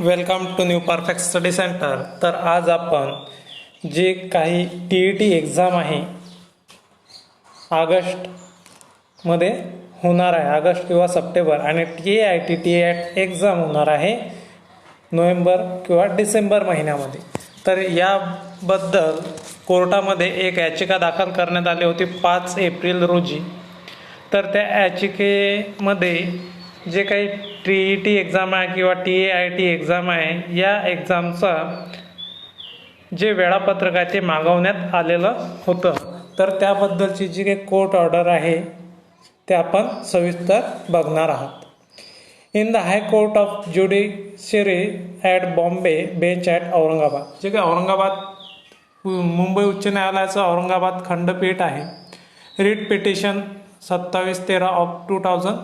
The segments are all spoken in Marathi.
Welcome to new perfect study centre. तर आज आपण जे काही टी ई टी एक्झाम आहे ऑगस्टमध्ये होणार आहे ऑगस्ट किंवा सप्टेंबर आणि T A I T T at exam होणार आहे नोव्हेंबर किंवा डिसेंबर महिन्यामध्ये. तर याबद्दल कोर्टामध्ये एक याचिका दाखल करण्यात आली होती पाच एप्रिल रोजी. तर त्या याचिकेमध्ये जे काही टी ई टी एक्झाम आहे किंवा T A I T exam आहे या एक्झामचा जे वेळापत्रक आहे ते मागवण्यात आलेलं होतं. तर त्याबद्दलची जी काही कोर्ट ऑर्डर आहे ते आपण सविस्तर बघणार आहात. In the high court of judiciary at Bombay bench at Aurangabad जे काही औरंगाबाद मुंबई उच्च न्यायालयाचं औरंगाबाद खंडपीठ आहे. रिट पिटिशन सत्तावीस तेरा of two thousand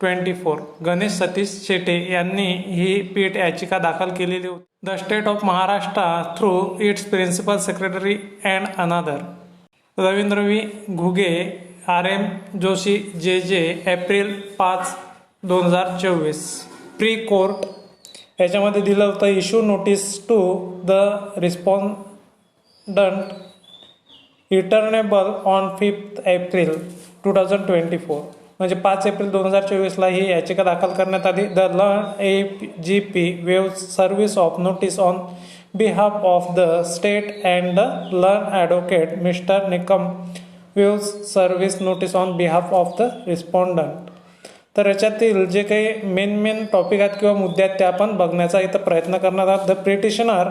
twenty four. Ganesh Satish Shete यांनी ही पीठ याचिका दाखल केलेली होती. The state of Maharashtra through its principal secretary and another. Ravindra V. Ghuge R. M. Joshi J. J. April पाच दोन हजार चोवीस. प्री कोर्ट याच्यामध्ये दिलं होतं issue notice to the respondent returnable on fifth April two thousand twenty four. म्हणजे पाच एप्रिल दोन हजार चोवीसला ही याचिका दाखल करण्यात आली. The learned A G P waive service of notice on behalf of the state and the learned advocate mister Nikam waive service notice on behalf of the respondent तर याच्यातील जे काही मेन मेन टॉपिक आहेत किंवा मुद्दे आहेत ते आपण बघण्याचा इथं प्रयत्न करणार आहोत. द पिटिशनर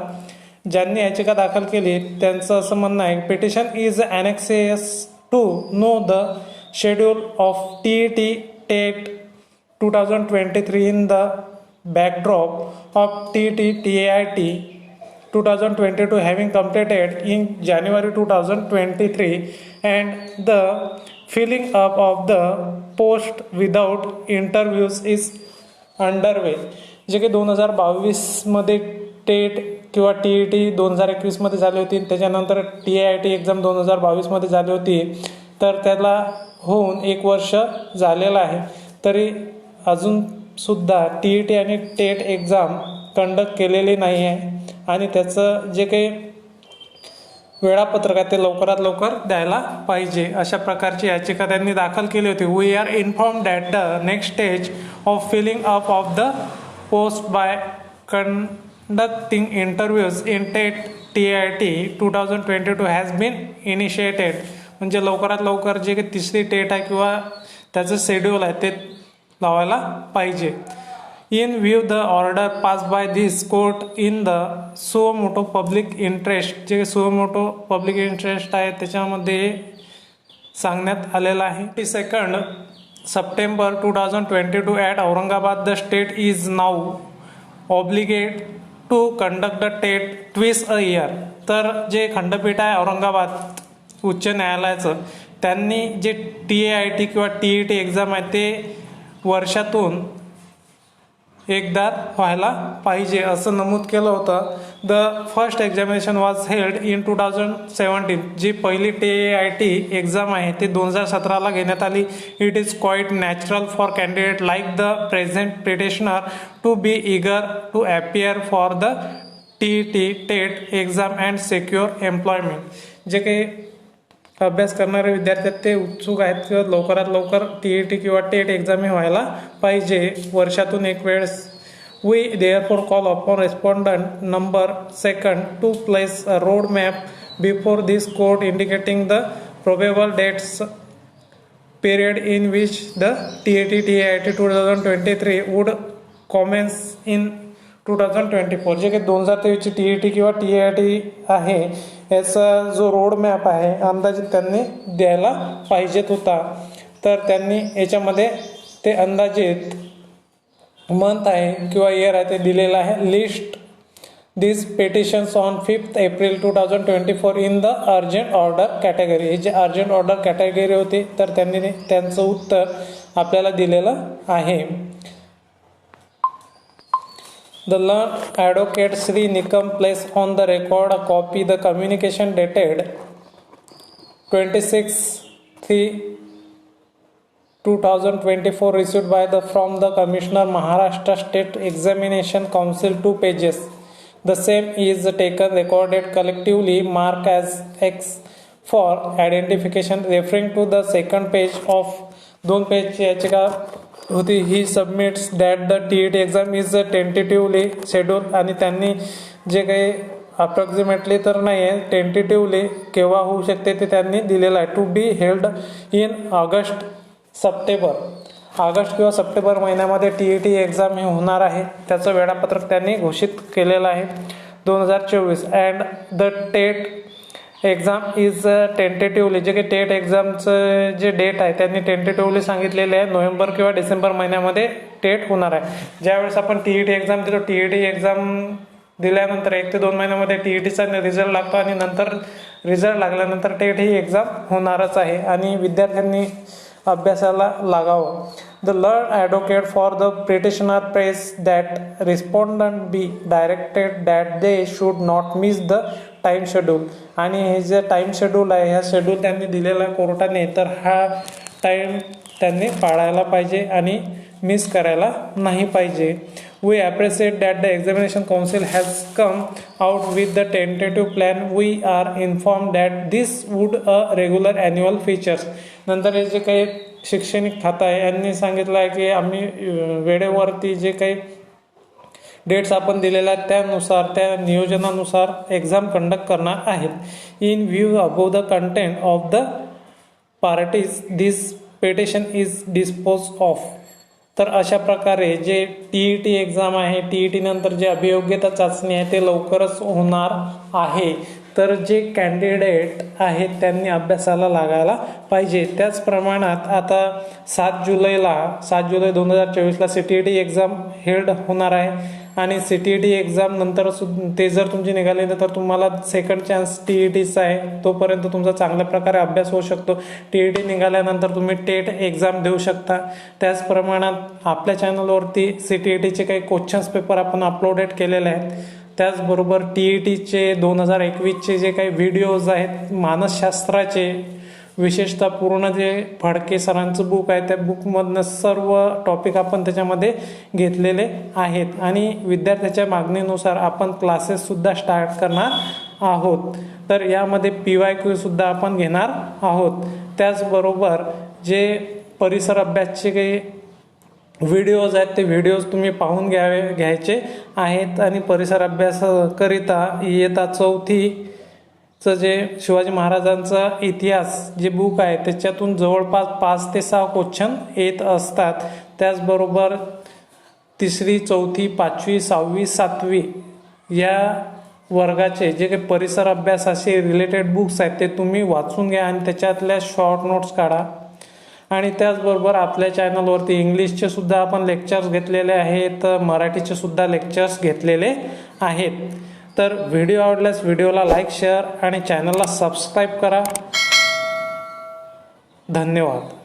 ज्यांनी याचिका दाखल केली त्यांचं असं म्हणणं आहे petition is annexes to know the schedule of TET TET 2023 in the backdrop of TET TAIT 2022 having completed in January 2023 and the filling up of the post without interviews is underway जे काही दोन हजार बावीसमध्ये टेट किंवा टी ई टी दोन हजार एकवीसमध्ये झाली होती त्याच्यानंतर T A I T exam दोन हजार बावीसमध्ये झाली होती तर त्याला होऊन एक वर्ष झालेलं आहे. तरी अजूनसुद्धा टी ई टी आणि टेट एक्झाम कंडक्ट केलेली नाही आहे. आणि त्याचं जे काही वेळापत्रक आहे ते लवकरात लवकर द्यायला पाहिजे. अशा प्रकारची याचिका त्यांनी दाखल केली होती. We are inform that the next stage of filling up of the post by conducting interviews in TET T I T two thousand twenty two has been initiated म्हणजे लवकरात लवकर जे काही तिसरी टेट आहे किंवा त्याचं शेड्यूल आहे ते लावायला पाहिजे. In view the order pass by this court in the suo motu public interest जे सो मोटो पब्लिक इंटरेस्ट आहे त्याच्यामध्ये सांगण्यात आलेलं आहे. T second September two thousand twenty two at Aurangabad the state is now obligate to conduct the TET twice a year तर जे खंडपीठ आहे औरंगाबाद उच्च न्यायालयाचं त्यांनी जे टी ए आय टी किंवा टी ई टी एक्झाम आहे ते वर्षातून एकदा व्हायला पाहिजे असं नमूद केलं होतं the first examination was held in two thousand seventeen जी पहिली T A I T exam आहे ती दोन हजार सतराला घेण्यात आली it is quite natural for candidate like the present petitioner to be eager to appear for the T T TET exam and secure employment जे काही अभ्यास करणारे विद्यार्थी ते उत्सुक आहेत किंवा लवकरात लवकर टी ई टी किंवा टेट एक्झाम व्हायला पाहिजे. वर्षातून एक वेळेस we therefore call upon respondent number second to place road map before this court indicating the probable dates period in which the TAT commence 2023 would commence in 2024 जे काही दोन हजार तेवीसची टी ई टी किंवा टी आय टी आहे याचा जो रोड मॅप आहे अंदाजित त्यांनी द्यायला पाहिजेत होता. तर त्यांनी याच्यामध्ये ते अंदाजित मंथ आहे किंवा इयर आहे ते दिलेलं आहे. List this petitions on fifth April two thousand twenty four in the urgent order category हे जे अर्जंट ऑर्डर कॅटेगरी होती तर त्यांनी त्यांचं उत्तर आपल्याला दिलेलं आहे. The learned advocate Sri Nikam placed on the record a copy the communication dated 26 3 2024 received by the from the commissioner maharashtra state examination council two pages the same is taken recorded collectively mark as x for identification referring to the second page of दोन पेजची याचिका होती. ही submits that the T E T exam is tentatively schedule आणि त्यांनी जे काही अप्रॉक्झिमेटली तर नाही आहे टेंटेटिव्हली केव्हा होऊ शकते ते त्यांनी दिलेलं आहे. To be held in August September August किंवा सप्टेंबर महिन्यामध्ये टी ई टी एक्झाम हे होणार आहे. त्याचं वेळापत्रक त्यांनी घोषित केलेलं आहे. दोन हजार चोवीस. And the TET exam is tentatively जे काही टेट एक्झामचं जे डेट आहे त्यांनी टेंटेटिव्हली सांगितलेले आहे. नोव्हेंबर किंवा डिसेंबर महिन्यामध्ये टेट होणार आहे. ज्यावेळेस आपण टी ई टी एक्झाम देतो टी ई टी एक्झाम दिल्यानंतर एक ते दोन महिन्यामध्ये टी ई टीचा रिझल्ट लागतो आणि नंतर रिझल्ट लागल्यानंतर टेट ही एक्झाम होणारच आहे. आणि विद्यार्थ्यांनी अभ्यासाला लागावं. The learned advocate for the petitioner press that respondent be directed that they should not miss the time schedule आणि हे जे टाईम शेड्यूल आहे ह्या शेड्यूल त्यांनी दिलेला आहे कोर्टाने तर हा टाईम त्यांनी पाळायला पाहिजे आणि मिस करायला नाही पाहिजे. We appreciate that the examination council has come out with the tentative plan we are inform that this would a regular annual features नंतर हे जे काही शैक्षणिक खाता आहे. यांनी सांगितलं आहे की आम्ही वेळेवरती जे काही डेट्स आपण दिलेल्या आहेत त्यानुसार त्या नियोजनानुसार एक्झाम कंडक्ट करणार आहेत. In view above the content of the parties this petition is dispose of. तर अशा प्रकारे जे टी ई टी एक्झाम आहे टी ई टी नंतर जे अभियोग्यता चाचणी आहे ते लवकरच होणार आहे. तर जे कॅन्डिडेट आहेत त्यांनी अभ्यासाला लागायला पाहिजे. त्याच प्रमाणात आता सात जुलैला सात जुलै दोन हजार चोवीसला C T E T exam held होणार आहे. आणि C T E T exam नंतर सुद्धा ते जर तुमची निघाली तर तुम्हाला सेकंड चान्स टी ई टीचा आहे. तोपर्यंत तुमचा चांगल्या प्रकारे अभ्यास होऊ शकतो. टी ई टी निघाल्यानंतर तुम्ही टेट एक्झाम देऊ शकता. त्याच प्रमाणात आपल्या चॅनलवरती सी टी ई टीचे काही क्वेश्चन्स पेपर आपण अपलोडेड केलेले आहेत. त्याचबरोबर टी ई टीचे दोन हजार एकवीसचे जे काही व्हिडिओज आहेत मानसशास्त्राचे विशेषतः पूर्ण जे फडके सरांचं बुक आहे त्या बुकमधनं सर्व टॉपिक आपण त्याच्यामध्ये घेतलेले आहेत. आणि विद्यार्थ्याच्या मागणीनुसार आपण क्लासेससुद्धा स्टार्ट करणार आहोत. तर यामध्ये पी वाय क्यूसुद्धा आपण घेणार आहोत. त्याचबरोबर जे परिसर अभ्यासचे काही व्हिडिओज आहेत ते व्हिडिओज तुम्ही पाहून घ्यावे घ्यायचे आहेत आणि परिसर अभ्यासाकरिता इयत्ता चौथीचं जे शिवाजी महाराजांचा इतिहास जे बुक आहे त्याच्यातून जवळपास पाच ते सहा क्वेश्चन येत असतात. त्याचबरोबर तिसरी चौथी पाचवी सहावी सातवी या वर्गाचे जे काही परिसर अभ्यास असे रिलेटेड बुक्स आहेत ते तुम्ही वाचून घ्या आणि त्याच्यातल्या शॉर्ट नोट्स काढा. आणि त्याचबरोबर आपल्या चॅनलवरती इंग्लिशचे सुद्धा आपण लेक्चर्स घेतलेले आहेत मराठीचे सुद्धा लेक्चर्स घेतलेले आहेत. तर व्हिडिओ आवडल्यास व्हिडिओला लाईक शेअर आणि चॅनलला सबस्क्राईब करा. धन्यवाद.